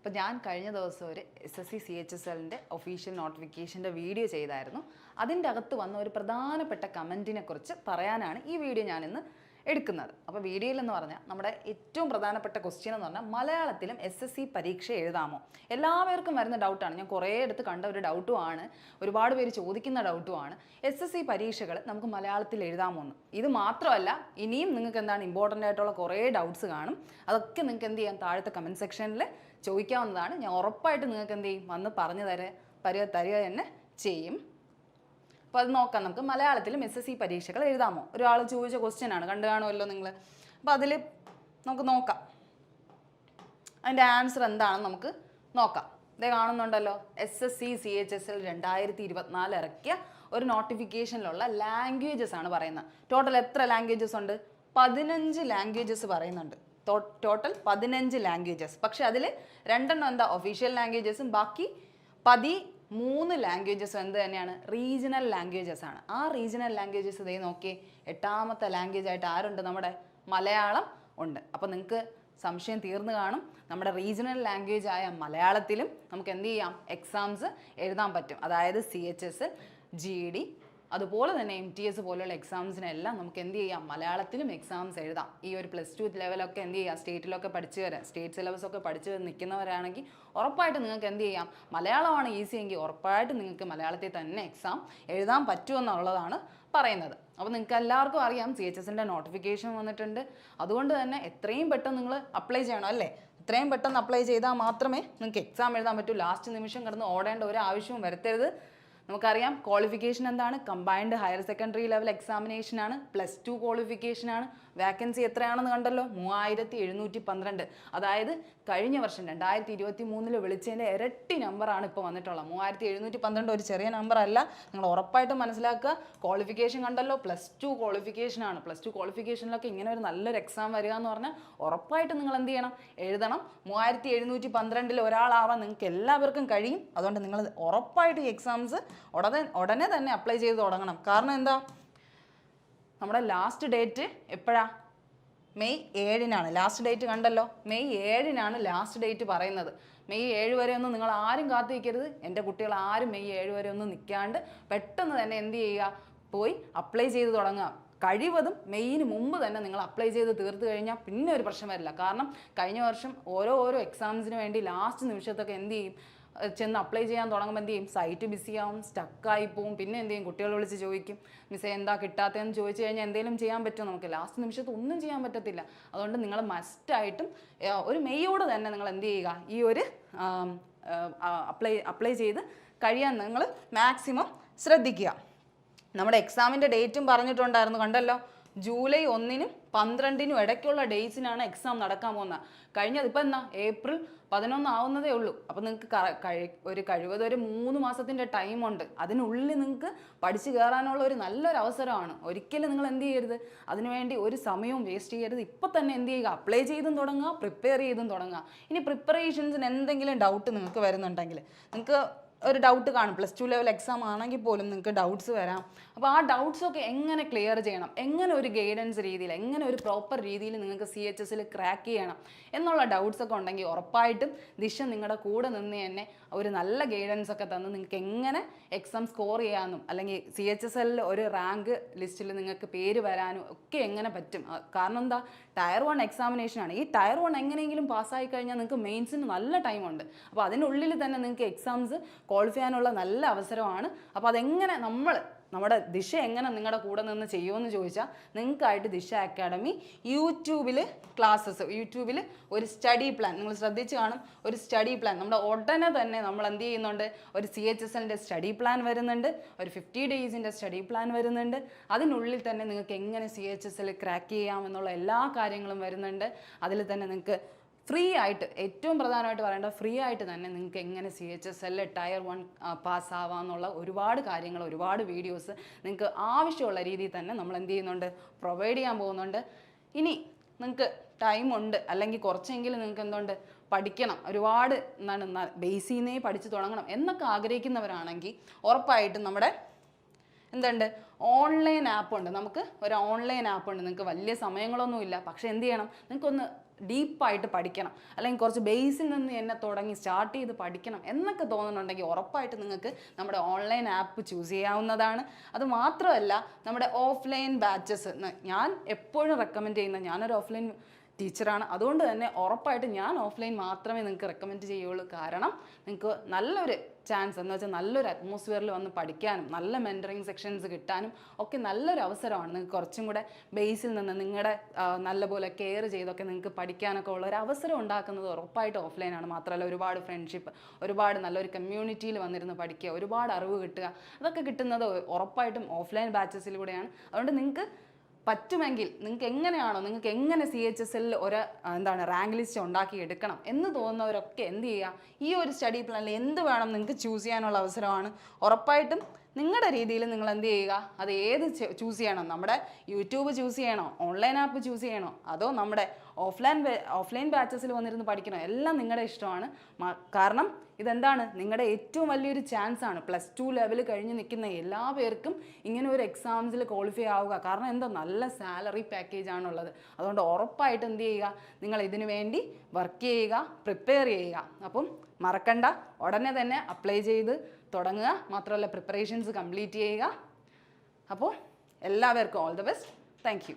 അപ്പോൾ ഞാൻ കഴിഞ്ഞ ദിവസം ഒരു S S C C H S എല്ലിന്റെ ഒഫീഷ്യൽ നോട്ടിഫിക്കേഷന്റെ വീഡിയോ ചെയ്തായിരുന്നു. അതിന്റെ അകത്ത് വന്ന ഒരു പ്രധാനപ്പെട്ട കമന്റിനെ കുറിച്ച് പറയാനാണ് ഈ വീഡിയോ ഞാനിന്ന് എടുക്കുന്നത്. അപ്പോൾ വീഡിയോയിൽ എന്ന് പറഞ്ഞാൽ നമ്മുടെ ഏറ്റവും പ്രധാനപ്പെട്ട ക്വസ്റ്റ്യൻ എന്ന് പറഞ്ഞാൽ മലയാളത്തിലും എസ് എസ് സി പരീക്ഷ എഴുതാമോ? എല്ലാവർക്കും വരുന്ന ഡൗട്ടാണ് ഞാൻ കുറേ എടുത്ത് കണ്ട ഒരു ഡൗട്ടുമാണ് ഒരുപാട് പേര് ചോദിക്കുന്ന ഡൗട്ടുമാണ് എസ് എസ് സി പരീക്ഷകൾ നമുക്ക് മലയാളത്തിൽ എഴുതാമോ എന്ന്. ഇത് മാത്രമല്ല ഇനിയും നിങ്ങൾക്ക് എന്താണ് ഇമ്പോർട്ടന്റ് ആയിട്ടുള്ള കുറേ ഡൗട്ട്സ് കാണും. അതൊക്കെ നിങ്ങൾക്ക് എന്ത് ചെയ്യാം? താഴത്തെ കമന്റ് സെക്ഷനിൽ ചോദിക്കാവുന്നതാണ്. ഞാൻ ഉറപ്പായിട്ട് നിങ്ങൾക്ക് എന്ത് ചെയ്യും? വന്ന് പറഞ്ഞു തര തരിക തരിക തന്നെ ചെയ്യും. അപ്പോൾ അത് നോക്കാം. നമുക്ക് മലയാളത്തിൽ എസ് എസ് സി പരീക്ഷകൾ എഴുതാമോ? ഒരാൾ ചോദിച്ച ക്വസ്റ്റ്യൻ ആണ്. കണ്ടു കാണുമല്ലോ നിങ്ങൾ അപ്പോൾ അതിൽ നമുക്ക് നോക്കാം. അതിന്റെ ആൻസർ എന്താണെന്ന് നമുക്ക് നോക്കാം. ഇതേ കാണുന്നുണ്ടല്ലോ. S S C C H S L രണ്ടായിരത്തി ഇരുപത്തിനാല് ഇറക്കിയ ഒരു നോട്ടിഫിക്കേഷനിലുള്ള ലാംഗ്വേജസ് ആണ് പറയുന്നത്. ടോട്ടൽ എത്ര ലാംഗ്വേജസ് ഉണ്ട്? പതിനഞ്ച് ലാംഗ്വേജസ് പറയുന്നുണ്ട്. ടോട്ടൽ പതിനഞ്ച് ലാംഗ്വേജസ് പക്ഷെ അതിൽ രണ്ടെണ്ണം എന്താ? ഒഫീഷ്യൽ ലാംഗ്വേജസും ബാക്കി പതി മൂന്ന് ലാംഗ്വേജസ് എന്ത് തന്നെയാണ്? റീജിയണൽ ലാംഗ്വേജസ് ആണ്. ആ റീജിയണൽ ലാംഗ്വേജസ് ഇതേ നോക്കി എട്ടാമത്തെ ലാംഗ്വേജ് ആയിട്ട് ആരുണ്ട്? നമ്മുടെ മലയാളം ഉണ്ട്. അപ്പോൾ നിങ്ങൾക്ക് സംശയം തീർന്നു കാണും. നമ്മുടെ റീജിയണൽ ലാംഗ്വേജ് ആയ മലയാളത്തിലും നമുക്ക് എന്ത് ചെയ്യാം? എക്സാംസ് എഴുതാൻ പറ്റും. അതായത് C H S G D അതുപോലെ തന്നെ എം ടി എസ് പോലുള്ള എക്സാംസിനെല്ലാം നമുക്ക് എന്ത് ചെയ്യാം? മലയാളത്തിലും എക്സാംസ് എഴുതാം. ഈ ഒരു പ്ലസ് ടു ലെവലൊക്കെ എന്ത് ചെയ്യാം? സ്റ്റേറ്റിലൊക്കെ പഠിച്ചു വരാം. സ്റ്റേറ്റ് സിലബസ് ഒക്കെ പഠിച്ച് നിൽക്കുന്നവരാണെങ്കിൽ ഉറപ്പായിട്ട് നിങ്ങൾക്ക് എന്ത് ചെയ്യാം? മലയാളമാണ് ഈസി ഉറപ്പായിട്ട് നിങ്ങൾക്ക് മലയാളത്തിൽ തന്നെ എക്സാം എഴുതാൻ പറ്റുമെന്നുള്ളതാണ് പറയുന്നത്. അപ്പോൾ നിങ്ങൾക്ക് എല്ലാവർക്കും അറിയാം സി എച്ച് എസിന്റെ നോട്ടിഫിക്കേഷൻ വന്നിട്ടുണ്ട്. അതുകൊണ്ട് തന്നെ എത്രയും പെട്ടെന്ന് നിങ്ങൾ അപ്ലൈ ചെയ്യണം അല്ലേ? എത്രയും പെട്ടെന്ന് അപ്ലൈ ചെയ്താൽ മാത്രമേ നിങ്ങൾക്ക് എക്സാം എഴുതാൻ പറ്റൂ. ലാസ്റ്റ് നിമിഷം കിടന്ന് ഓടേണ്ട ഒരു ആവശ്യവും വരുത്തരുത്. നമുക്കറിയാം ക്വാളിഫിക്കേഷൻ എന്താണ്? Combined higher secondary level examination ആണ്. പ്ലസ് ടു ക്വാളിഫിക്കേഷൻ ആണ്. വാക്കൻസി എത്രയാണെന്ന് കണ്ടല്ലോ? മൂവായിരത്തി എഴുന്നൂറ്റി പന്ത്രണ്ട് അതായത് കഴിഞ്ഞ വർഷം രണ്ടായിരത്തി ഇരുപത്തി മൂന്നിൽ വിളിച്ചതിന്റെ ഇരട്ടി നമ്പറാണ് ഇപ്പോൾ വന്നിട്ടുള്ളത്. മൂവായിരത്തി എഴുന്നൂറ്റി പന്ത്രണ്ട് ഒരു ചെറിയ നമ്പർ അല്ല നിങ്ങൾ ഉറപ്പായിട്ടും മനസ്സിലാക്കുക. ക്വാളിഫിക്കേഷൻ കണ്ടല്ലോ? പ്ലസ് ടു ക്വാളിഫിക്കേഷനാണ് പ്ലസ് ടു ക്വാളിഫിക്കേഷനിലൊക്കെ ഇങ്ങനെ ഒരു നല്ലൊരു എക്സാം വരിക എന്ന് പറഞ്ഞാൽ ഉറപ്പായിട്ടും നിങ്ങൾ എന്ത് ചെയ്യണം? എഴുതണം. മൂവായിരത്തി എഴുന്നൂറ്റി പന്ത്രണ്ടിൽ ഒരാളാവാൻ നിങ്ങൾക്ക് എല്ലാവർക്കും കഴിയും. അതുകൊണ്ട് നിങ്ങൾ ഉറപ്പായിട്ടും ഈ എക്സാംസ് ഉടനെ ഉടനെ തന്നെ അപ്ലൈ ചെയ്ത് തുടങ്ങണം. കാരണം എന്താ? നമ്മുടെ ലാസ്റ്റ് ഡേറ്റ് എപ്പോഴാ? മെയ് ഏഴിനാണ്. ലാസ്റ്റ് ഡേറ്റ് കണ്ടല്ലോ. മെയ് ഏഴിനാണ് ലാസ്റ്റ് ഡേറ്റ് പറയുന്നത്. മെയ് ഏഴ് വരെ ഒന്നും നിങ്ങൾ ആരും കാത്തു നിൽക്കരുത്. എന്റെ കുട്ടികൾ ആരും മെയ് ഏഴ് വരെ ഒന്നും നിൽക്കാണ്ട് പെട്ടെന്ന് തന്നെ എന്ത് ചെയ്യുക? പോയി അപ്ലൈ ചെയ്ത് തുടങ്ങുക. കഴിവതും മെയ്യിന് മുമ്പ് തന്നെ നിങ്ങൾ അപ്ലൈ ചെയ്ത് തീർത്തു കഴിഞ്ഞാൽ പിന്നെ ഒരു പ്രശ്നം വരില്ല. കാരണം കഴിഞ്ഞ വർഷം ഓരോ ഓരോ എക്സാംസിന് വേണ്ടി ലാസ്റ്റ് നിമിഷത്തൊക്കെ എന്ത് ചെയ്യും? ചെന്ന് അപ്ലൈ ചെയ്യാൻ തുടങ്ങുമ്പോൾ എന്ത് ചെയ്യും? സൈറ്റ് ബിസി ആവും സ്റ്റക്കായി പോവും. പിന്നെ എന്ത് ചെയ്യും? കുട്ടികൾ വിളിച്ച് ചോദിക്കും. മിസ്സേ എന്താ കിട്ടാത്തതെന്ന് ചോദിച്ചു കഴിഞ്ഞാൽ എന്തെങ്കിലും ചെയ്യാൻ പറ്റുമോ? നമുക്ക് ലാസ്റ്റ് നിമിഷത്ത് ഒന്നും ചെയ്യാൻ പറ്റത്തില്ല. അതുകൊണ്ട് നിങ്ങൾ മസ്റ്റായിട്ടും ഒരു മെയ്യോട് തന്നെ നിങ്ങൾ എന്ത് ചെയ്യുക? ഈ ഒരു അപ്ലൈ അപ്ലൈ ചെയ്ത് കഴിയാൻ നിങ്ങൾ മാക്സിമം ശ്രദ്ധിക്കുക. നമ്മുടെ എക്സാമിന്റെ ഡേറ്റും പറഞ്ഞിട്ടുണ്ടായിരുന്നു കണ്ടല്ലോ? ജൂലൈ ഒന്നിനും പന്ത്രണ്ടിനും ഇടയ്ക്കുള്ള ഡേറ്റ്സിനാണ് എക്സാം നടക്കാൻ പോകുന്നത്. കഴിഞ്ഞത് ഇപ്പം എന്നാ ഏപ്രിൽ പതിനൊന്ന് ആവുന്നതേ ഉള്ളൂ. അപ്പോൾ നിങ്ങൾക്ക് ഒരു കഴിവത് ഒരു മൂന്ന് മാസത്തിന്റെ ടൈമുണ്ട് അതിനുള്ളിൽ നിങ്ങൾക്ക് പഠിച്ചു കയറാനുള്ള ഒരു നല്ലൊരു അവസരമാണ്. ഒരിക്കലും നിങ്ങൾ എന്ത് ചെയ്യരുത്. അതിനുവേണ്ടി ഒരു സമയവും വേസ്റ്റ് ചെയ്യരുത്. ഇപ്പം തന്നെ എന്ത് ചെയ്യുക? അപ്ലൈ ചെയ്തും തുടങ്ങുക പ്രിപ്പയർ ചെയ്തും തുടങ്ങുക. ഇനി പ്രിപ്പറേഷൻസിന് എന്തെങ്കിലും ഡൗട്ട് നിങ്ങൾക്ക് വരുന്നുണ്ടെങ്കിൽ നിങ്ങൾക്ക് ഒരു ഡൗട്ട് കാണും. പ്ലസ് ടു ലെവൽ എക്സാം ആണെങ്കിൽ പോലും നിങ്ങൾക്ക് ഡൗട്ട്സ് വരാം. അപ്പോൾ ആ ഡൗട്ട്സ് ഒക്കെ എങ്ങനെ ക്ലിയർ ചെയ്യണം? എങ്ങനെ ഒരു ഗൈഡൻസ് രീതിയിൽ എങ്ങനെ ഒരു പ്രോപ്പർ രീതിയിൽ നിങ്ങൾക്ക് സി എച്ച് എസിൽ ക്രാക്ക് ചെയ്യണം എന്നുള്ള ഡൗട്ട്സ് ഒക്കെ ഉണ്ടെങ്കിൽ ഉറപ്പായിട്ടും ദിശ നിങ്ങളുടെ കൂടെ നിന്ന് തന്നെ ഒരു നല്ല ഗൈഡൻസ് ഒക്കെ തന്ന് നിങ്ങൾക്ക് എങ്ങനെ എക്സാം സ്കോർ ചെയ്യാമെന്നും അല്ലെങ്കിൽ സി എച്ച് എസ് എല്ലിൽ ഒരു റാങ്ക് ലിസ്റ്റിൽ നിങ്ങൾക്ക് പേര് വരാനും ഒക്കെ എങ്ങനെ പറ്റും? കാരണം എന്താ? ടയർ വൺ എക്സാമിനേഷൻ ആണ്. ഈ ടയർ വൺ എങ്ങനെയെങ്കിലും പാസ്സായി കഴിഞ്ഞാൽ നിങ്ങൾക്ക് മെയിൻസിന് നല്ല ടൈമുണ്ട് അപ്പോൾ അതിനുള്ളിൽ തന്നെ നിങ്ങൾക്ക് എക്സാംസ് ക്വാളിഫൈ ചെയ്യാനുള്ള നല്ല അവസരമാണ്. അപ്പോൾ അതെങ്ങനെ നമ്മൾ നമ്മുടെ ദിശ എങ്ങനെ നിങ്ങളുടെ കൂടെ നിന്ന് ചെയ്യുമെന്ന് ചോദിച്ചാൽ നിങ്ങൾക്കായിട്ട് ദിശ അക്കാഡമി യൂട്യൂബിൽ ക്ലാസ്സസ് യൂട്യൂബിൽ ഒരു സ്റ്റഡി പ്ലാൻ നിങ്ങൾ ശ്രദ്ധിച്ച് കാണും. ഒരു സ്റ്റഡി പ്ലാൻ നമ്മുടെ ഉടനെ തന്നെ നമ്മൾ എന്ത് ചെയ്യുന്നുണ്ട്? ഒരു C H S study plan വരുന്നുണ്ട്. ഒരു ഫിഫ്റ്റി ഡേയ്സിന്റെ സ്റ്റഡി പ്ലാൻ വരുന്നുണ്ട്. അതിനുള്ളിൽ തന്നെ നിങ്ങൾക്ക് എങ്ങനെ C H S L crack ചെയ്യാം എന്നുള്ള എല്ലാ കാര്യങ്ങളും വരുന്നുണ്ട്. അതിൽ തന്നെ നിങ്ങൾക്ക് ഫ്രീ ആയിട്ട് ഏറ്റവും പ്രധാനമായിട്ട് പറയേണ്ടത് ഫ്രീ ആയിട്ട് തന്നെ നിങ്ങൾക്ക് എങ്ങനെ C H S L tier one pass ആവാമെന്നുള്ള ഒരുപാട് കാര്യങ്ങൾ ഒരുപാട് വീഡിയോസ് നിങ്ങൾക്ക് ആവശ്യമുള്ള രീതിയിൽ തന്നെ നമ്മൾ എന്ത് ചെയ്യുന്നുണ്ട്? പ്രൊവൈഡ് ചെയ്യാൻ പോകുന്നുണ്ട്. ഇനി നിങ്ങൾക്ക് ടൈമുണ്ട് അല്ലെങ്കിൽ കുറച്ചെങ്കിലും നിങ്ങൾക്ക് എന്തുണ്ട്? പഠിക്കണം. ഒരുപാട് എന്താണ് ബേസിൽ നിന്നേ പഠിച്ചു തുടങ്ങണം എന്നൊക്കെ ആഗ്രഹിക്കുന്നവരാണെങ്കിൽ ഉറപ്പായിട്ടും നമ്മുടെ എന്തുണ്ട്? ഓൺലൈൻ ആപ്പുണ്ട് നമുക്ക് ഒരു ഓൺലൈൻ ആപ്പുണ്ട് നിങ്ങൾക്ക് വലിയ സമയങ്ങളൊന്നുമില്ല. പക്ഷേ എന്ത് ചെയ്യണം? നിങ്ങൾക്കൊന്ന് ഡീപ്പായിട്ട് പഠിക്കണം. അല്ലെങ്കിൽ കുറച്ച് ബേസിൽ നിന്ന് എന്നെ തുടങ്ങി സ്റ്റാർട്ട് ചെയ്ത് പഠിക്കണം എന്നൊക്കെ തോന്നുന്നുണ്ടെങ്കിൽ ഉറപ്പായിട്ട് നിങ്ങൾക്ക് നമ്മുടെ ഓൺലൈൻ ആപ്പ് ചൂസ് ചെയ്യാവുന്നതാണ്. അത് മാത്രമല്ല നമ്മുടെ ഓഫ്ലൈൻ ബാച്ചസ് ഞാൻ എപ്പോഴും റെക്കമെൻഡ് ചെയ്യുന്ന ഞാനൊരു ഓഫ്ലൈൻ ടീച്ചറാണ്. അതുകൊണ്ട് തന്നെ ഉറപ്പായിട്ട് ഞാൻ ഓഫ്ലൈൻ മാത്രമേ നിങ്ങൾക്ക് റെക്കമെൻഡ് ചെയ്യുള്ളൂ. കാരണം നിങ്ങൾക്ക് നല്ലൊരു ചാൻസ് എന്ന് വെച്ചാൽ നല്ലൊരു അറ്റ്മോസ്ഫിയറിൽ വന്ന് പഠിക്കാനും നല്ല മെന്ററിങ് സെക്ഷൻസ് കിട്ടാനും ഒക്കെ നല്ലൊരു അവസരമാണ്. നിങ്ങൾക്ക് കുറച്ചും കൂടെ ബേസിൽ നിന്ന് നിങ്ങളുടെ നല്ലപോലെ കെയർ ചെയ്തൊക്കെ നിങ്ങൾക്ക് പഠിക്കാനൊക്കെ ഉള്ള ഒരു അവസരം ഉണ്ടാക്കുന്നത് ഉറപ്പായിട്ട് ഓഫ്ലൈനാണ് മാത്രമല്ല ഒരുപാട് ഫ്രണ്ട്ഷിപ്പ് ഒരുപാട് നല്ലൊരു കമ്മ്യൂണിറ്റിയിൽ വന്നിരുന്ന് പഠിക്കുക ഒരുപാട് അറിവ് കിട്ടുക. അതൊക്കെ കിട്ടുന്നത് ഉറപ്പായിട്ടും ഓഫ്ലൈൻ ബാച്ചസിലൂടെയാണ് അതുകൊണ്ട് നിങ്ങൾക്ക് പറ്റുമെങ്കിൽ നിങ്ങൾക്ക് എങ്ങനെയാണോ നിങ്ങൾക്ക് എങ്ങനെ സി എച്ച് എസ് എല്ലിൽ ഒരു എന്താണ് റാങ്ക് ലിസ്റ്റ് ഉണ്ടാക്കി എടുക്കണം എന്ന് തോന്നുന്നവരൊക്കെ എന്ത് ചെയ്യുക? ഈ ഒരു സ്റ്റഡി പ്ലാനിൽ എന്ത് വേണം നിങ്ങൾക്ക് ചൂസ് ചെയ്യാനുള്ള അവസരമാണ്. ഉറപ്പായിട്ടും നിങ്ങളുടെ രീതിയിൽ നിങ്ങൾ എന്ത് ചെയ്യുക? അത് ഏത് ചൂസ് ചെയ്യണം? നമ്മുടെ യൂട്യൂബ് ചൂസ് ചെയ്യണോ? ഓൺലൈൻ ആപ്പ് ചൂസ് ചെയ്യണോ? അതോ നമ്മുടെ ഓഫ്ലൈൻ ഓഫ്ലൈൻ ബാച്ചസിൽ വന്നിരുന്ന് പഠിക്കണോ എല്ലാം നിങ്ങളുടെ ഇഷ്ടമാണ്. കാരണം ഇതെന്താണ്? നിങ്ങളുടെ ഏറ്റവും വലിയൊരു ചാൻസ് ആണ്. പ്ലസ് ടു ലെവൽ കഴിഞ്ഞ് നിൽക്കുന്ന എല്ലാ പേർക്കും ഇങ്ങനെ ഒരു എക്സാംസിൽ ക്വാളിഫൈ ആവുക. കാരണം എന്താ നല്ല സാലറി പാക്കേജ് ആണുള്ളത്. അതുകൊണ്ട് ഉറപ്പായിട്ട് എന്ത് ചെയ്യുക? നിങ്ങൾ ഇതിനു വേണ്ടി വർക്ക് ചെയ്യുക പ്രിപ്പയർ ചെയ്യുക. അപ്പം മറക്കണ്ട. ഉടനെ തന്നെ അപ്ലൈ ചെയ്ത് തുടങ്ങുക. മാത്രമല്ല പ്രിപ്പറേഷൻസ് കംപ്ലീറ്റ് ചെയ്യുക. അപ്പോൾ എല്ലാവർക്കും ഓൾ ദ ബെസ്റ്റ് താങ്ക്